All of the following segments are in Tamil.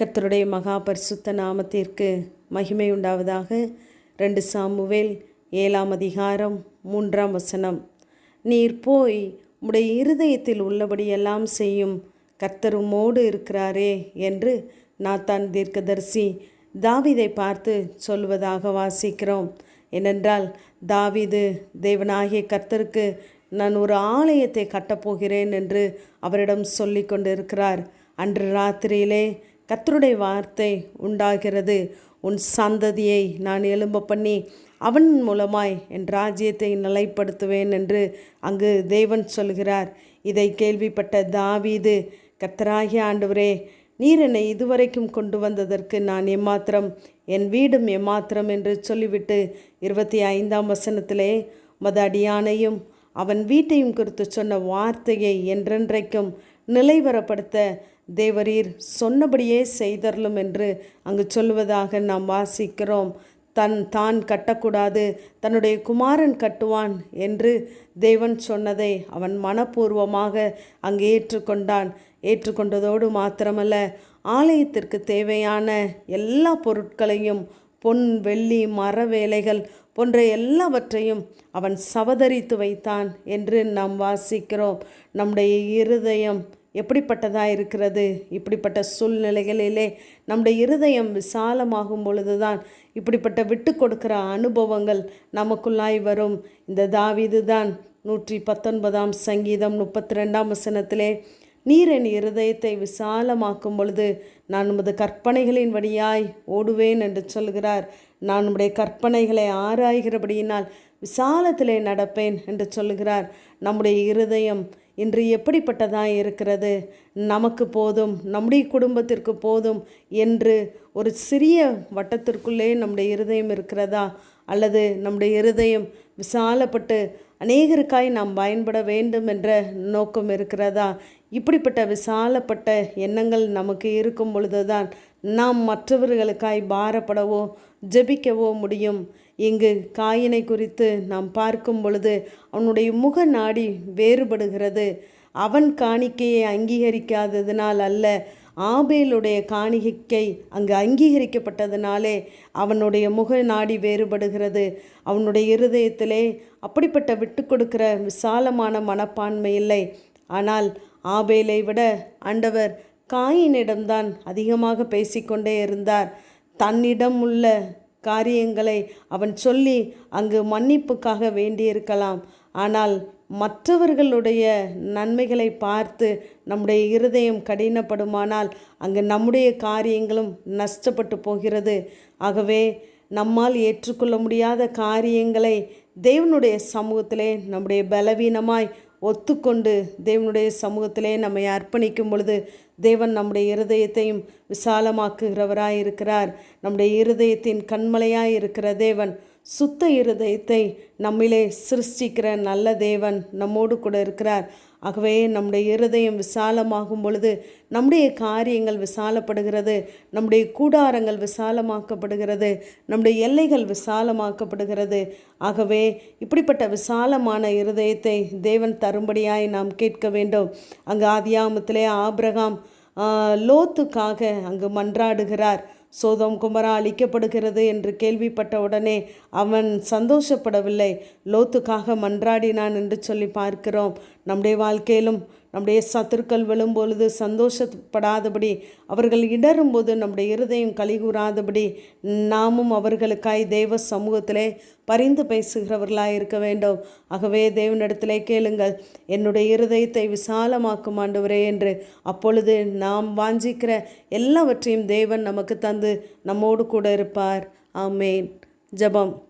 கர்த்தருடைய மகா பரிசுத்த நாமத்திற்கு மகிமை உண்டாவதாக ரெண்டு சாமுவேல் ஏழாம் அதிகாரம் மூன்றாம் வசனம். நீர் போய் உம்முடைய இருதயத்தில் உள்ளபடியெல்லாம் செய்யும். கர்த்தருமோடு இருக்கிறாரே என்று நாத்தான் தீர்க்கதரிசி தாவிதை பார்த்து சொல்வதாக வாசிக்கிறோம். ஏனென்றால் தாவிது தேவனாகிய கர்த்தருக்கு நான் ஒரு ஆலயத்தை கட்டப்போகிறேன் என்று அவரிடம் சொல்லி கொண்டிருக்கிறார். அன்று ராத்திரியிலே கத்தருடைய வார்த்தை உண்டாகிறது. உன் சந்ததியை நான் எலும்ப பண்ணி அவன் மூலமாய் என் ராஜ்யத்தை நிலைப்படுத்துவேன் என்று அங்கு தேவன் சொல்கிறார். இதை கேள்விப்பட்ட தாவீது கத்தராகிய ஆண்டவரே நீர் என்னை இதுவரைக்கும் கொண்டு வந்ததற்கு நான் எம்மாத்திரம் என் வீடும் எம்மாத்திரம் என்று சொல்லிவிட்டு இருபத்தி ஐந்தாம் வசனத்திலே மத அடியானையும் அவன் வீட்டையும் குறித்து சொன்ன வார்த்தையை என்றென்றைக்கும் நிலைவரப்படுத்த தேவரீர் சொன்னபடியே செய்தரலும் என்று அங்கு சொல்வதாக நாம் வாசிக்கிறோம். தன் தான் கட்டக்கூடாது தன்னுடைய குமாரன் கட்டுவான் என்று தேவன் சொன்னதை அவன் மனப்பூர்வமாக அங்கு ஏற்றுக்கொண்டான். ஏற்றுக்கொண்டதோடு மாத்திரமல்ல ஆலயத்திற்கு தேவையான எல்லா பொருட்களையும் பொன் வெள்ளி மர வேலைகள் போன்ற எல்லாவற்றையும் அவன் சவதரித்து வைத்தான் என்று நாம் வாசிக்கிறோம். நம்முடைய இருதயம் எப்படிப்பட்டதாக இருக்கிறது? இப்படிப்பட்ட சூழ்நிலைகளிலே நம்முடைய இருதயம் விசாலமாகும் பொழுதுதான் இப்படிப்பட்ட விட்டு கொடுக்கிற அனுபவங்கள் நமக்குள்ளாய் வரும். இந்த தாவிது தான் நூற்றி பத்தொன்பதாம் சங்கீதம் முப்பத்தி ரெண்டாம் வசனத்திலே நீர் என் இருதயத்தை விசாலமாக்கும் பொழுது நான் உமது கற்பனைகளின் வழியாய் ஓடுவேன் என்று சொல்கிறார். நான் உம்முடைய கற்பனைகளை ஆராய்கிறபடியினால் விசாலத்திலே நடப்பேன் என்று சொல்கிறார். நம்முடைய இருதயம் இன்று எப்படிப்பட்டதாக இருக்கிறது? நமக்கு போதும் நம்முடைய குடும்பத்திற்கு போதும் என்று ஒரு சிறிய வட்டத்திற்குள்ளே நம்முடைய இருதயம் இருக்கிறதா? அல்லது நம்முடைய இருதயம் விசாலப்பட்டு அநேகருக்காய் நாம் பயன்பட வேண்டும் என்ற நோக்கம் இருக்கிறதா? இப்படிப்பட்ட விசாலப்பட்ட எண்ணங்கள் நமக்கு இருக்கும் பொழுதுதான் நாம் மற்றவர்களுக்காய் பாரப்படவோ ஜெபிக்கவோ முடியும். இங்கு காயினை குறித்து நாம் பார்க்கும் பொழுது அவனுடைய முக நாடி வேறுபடுகிறது. அவன் காணிக்கையை அங்கீகரிக்காததினால் அல்ல ஆபேலுடைய காணிகை அங்கு அங்கீகரிக்கப்பட்டதினாலே அவனுடைய முக நாடி வேறுபடுகிறது. அவனுடைய இருதயத்திலே அப்படிப்பட்ட விட்டு கொடுக்கிற விசாலமான மனப்பான்மை இல்லை. ஆனால் ஆபேலை விட ஆண்டவர் காயினிடம்தான் அதிகமாக பேசிக்கொண்டே இருந்தார். தன்னிடம் உள்ள காரியங்களை அவன் சொல்லி அங்கு மன்னிப்புக்காக வேண்டியிருக்கலாம். ஆனால் மற்றவர்களுடைய நன்மைகளை பார்த்து நம்முடைய இருதயம் கடினப்படுமானால் அங்கு நம்முடைய காரியங்களும் நஷ்டப்பட்டு போகிறது. ஆகவே நம்மால் ஏற்றுக்கொள்ள முடியாத காரியங்களை தேவனுடைய சமூகத்திலே நம்முடைய பலவீனமாய் ஒத்துக்கொண்டு தேவனுடைய சமூகத்திலே நம்மை அர்ப்பணிக்கும் பொழுது தேவன் நம்முடைய இருதயத்தையும் விசாலமாக்குகிறவராய் இருக்கிறார் நம்முடைய இருதயத்தின் கண்மலையாய் இருக்கிற தேவன் சுத்த இருதயத்தை நம்மிலே சிருஷ்டிக்கிற நல்ல தேவன் நம்மோடு கூட இருக்கிறார். ஆகவே நம்முடைய இருதயம் விசாலமாகும் பொழுது நம்முடைய காரியங்கள் விசாலப்படுகிறது நம்முடைய கூடாரங்கள் விசாலமாக்கப்படுகிறது நம்முடைய எல்லைகள் விசாலமாக்கப்படுகிறது. ஆகவே இப்படிப்பட்ட விசாலமான இருதயத்தை தேவன் தரும்படியாய் நாம் கேட்க வேண்டும். அங்கு ஆதியாமத்திலே ஆபிரகாம் லோத்துக்காக அங்கு மன்றாடுகிறார். சோதம் குமரா அழிக்கப்படுகிறது என்று கேள்விப்பட்ட உடனே அவன் சந்தோஷப்படவில்லை. லோத்துக்காக மன்றாடினான் என்று சொல்லி பார்க்கிறோம். நம்முடைய வாழ்க்கையிலும் நம்முடைய சத்துருக்கள் விழும்பொழுது சந்தோஷப்படாதபடி அவர்கள் இடரும்போது நம்முடைய இருதயம் கலிகூறாதபடி நாமும் அவர்களுக்காய் தெய்வ சமூகத்திலே பரிந்து பேசுகிறவர்களாக இருக்க வேண்டும். ஆகவே தேவனிடத்திலே கேளுங்கள் என்னுடைய இருதயத்தை விசாலமாக்கும் ஆண்டவரே என்று. அப்பொழுது நாம் வாஞ்சிக்கிற எல்லாவற்றையும் தேவன் நமக்கு தந்து நம்மோடு கூட இருப்பார். ஆமேன். ஜபம்.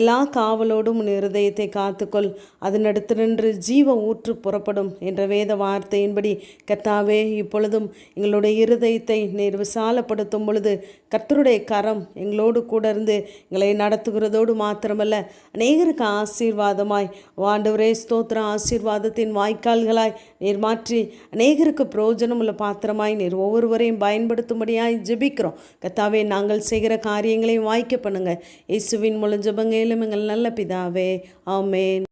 எல்லா காவலோடும் உன் இருதயத்தை காத்துக்கொள். அதனடுத்து நின்று ஜீவ ஊற்று புறப்படும் என்ற வேத வார்த்தையின்படி கர்த்தாவே இப்பொழுதும் எங்களுடைய இருதயத்தை நீர் விசாலப்படுத்தும் பொழுது கர்த்தருடைய கரம் எங்களோடு கூட இருந்து எங்களை நடத்துகிறதோடு மாத்திரமல்ல அநேகருக்கு ஆசீர்வாதமாய் வாண்டவரே ஸ்தோத்திர ஆசீர்வாதத்தின் வாய்க்கால்களாய் நீர் மாற்றி அநேகருக்கு பிரயோஜனம் உள்ள பாத்திரமாய் நீர் ஒவ்வொருவரையும் பயன்படுத்தும்படியாய் ஜெபிக்கிறோம். கத்தாவே நாங்கள் செய்கிற காரியங்களையும் வாய்க்க பண்ணுங்க. இயேசுவின் மூலம் ஜபங்க மேலும் எங்கள் நல்ல பிதாவே ஆமேன்.